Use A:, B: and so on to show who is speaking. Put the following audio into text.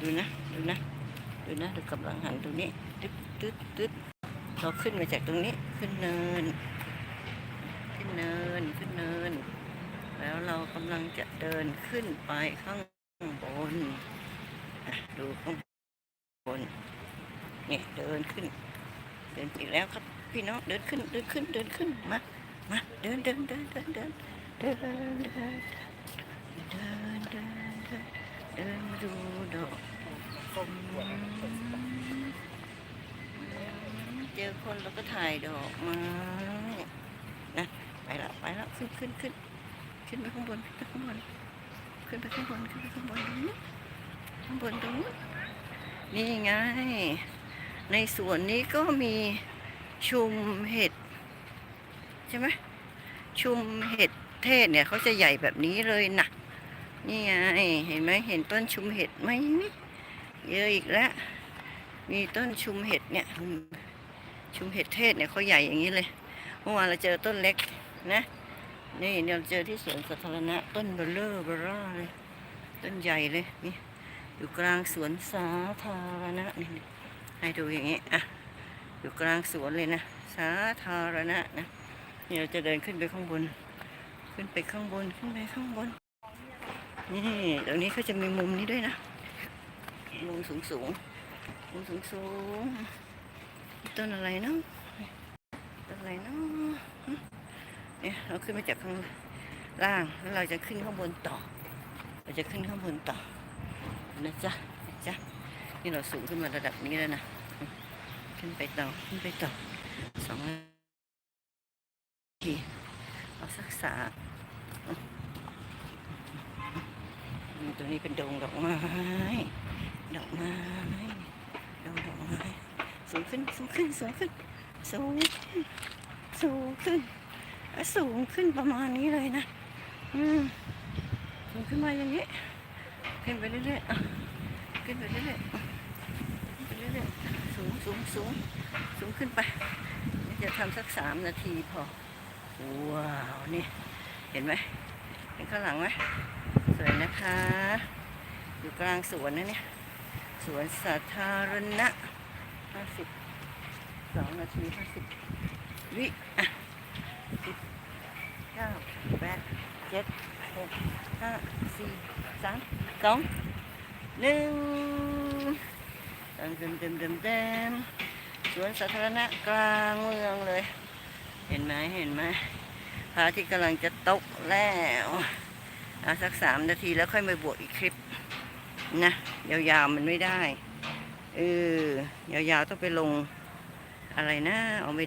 A: ดูนะ ดูนะ ดูนะ ดูกำลังหันตรงนี้ ตึ๊ดตึ๊ดตึ๊ดเราขึ้นมาจากตรงนี้ ขึ้นเนิน ขึ้นเนิน ขึ้นเนิน แล้วเรากำลังจะเดินขึ้นไปข้างบน ดูข้างบน เนี่ยเดินขึ้น เดินอีกแล้วครับพี่น้องเดินขึ้น เดินขึ้น เดินขึ้น มา มา เดินเดินเดินเดินเดินเดินเดินเดินเดิน เดินเดินเดินมาดูดอกเจอคนเราก็ถ่ายดอกม้นะไปละไปละขึ้นขึ้นขึ้นขึ้นไปข้างบนขึ้นไปข้างบนขึ้นไปข้างบนขึ้นไปข้างบนตรงนี้ข้างบนตรงนู้นนี่ไง ในสวนนี้ก็มีชุมเห็ดใช่ไหมชุมเห็ดเทศเนี่ยเขาจะใหญ่แบบนี้เลยนะ นี่ไง เห็นไหมเห็นต้นชุมเห็ดไหมเยอะอีกแล้ว มีต้นชุมเห็ดเนี่ย ชุมเห็ดเทศเนี่ยเขาใหญ่อย่างนี้เลย เมื่อวานเราเจอต้นเล็กนะ นี่เราเจอที่สวนสาธารณะ ต้นเบลเลอร์เบอร่าเลย ต้นใหญ่เลยนี่อยู่กลางสวนสาธารณะนี่ให้ดูอย่างนี้อะอยู่กลางสวนเลยนะ สาธารณะนะนี่เราจะเดินขึ้นไปข้างบน ขึ้นไปข้างบนขึ้นไปข้างบน นี่ตรงนี้เขาจะมีมุมนี้ด้วยนะ มุมสูงสูงๆมุมสูงสูงๆต้นอะไรเนาะต้นอะไรเนาะเนี่ยเราขึ้นมาจากข้างล่างแล้วเราจะขึ้นข้างบนต่อ เราจะขึ้นข้างบนต่อนะจ๊ะนะจ๊ะนี่เราสูงขึ้นมาระดับนี้แล้วนะขึ้นไปต่อขึ้นไปต่อสองนาทีเอาสักสาม ตัวนี้เป็นดงดอกไม้ ดอกไม้ดงดอกไม้ สูงขึ้น สูงขึ้น สูงขึ้น สูงขึ้น สูงขึ้น สูงขึ้นประมาณนี้เลยนะ อืมสูงขึ้นมาอย่างนี้ ขึ้นไปเรื่อยๆขึ้นไปเรื่อยๆอะขึ้นไปเรื่อยๆสูงสูงสูงสูงขึ้นไป จะทำสักสามนาทีพอ ว้าว นี่ เห็นไหมเห็นข้างหลังไหม สวยนะคะ อยู่กลางสวนนะเนี่ย สวนสาธารณะห้าสิบสองนาทีห้าสิบวิอะสิบเก้าแปดเจ็ดหกห้าสี่สามสองหนึ่งเต็มเต็มเต็มเต็มเต็มสวนสาธารณะกลางเมืองเลย เห็นไหมเห็นไหมพระทิตย์กำลังจะตกแล้ว เอาสักสามนาทีแล้วค่อยมาบวกอีกคลิปนะยาวๆมันไม่ได้เออยาวๆต้องไปลงอะไรนะเอาไม่ได้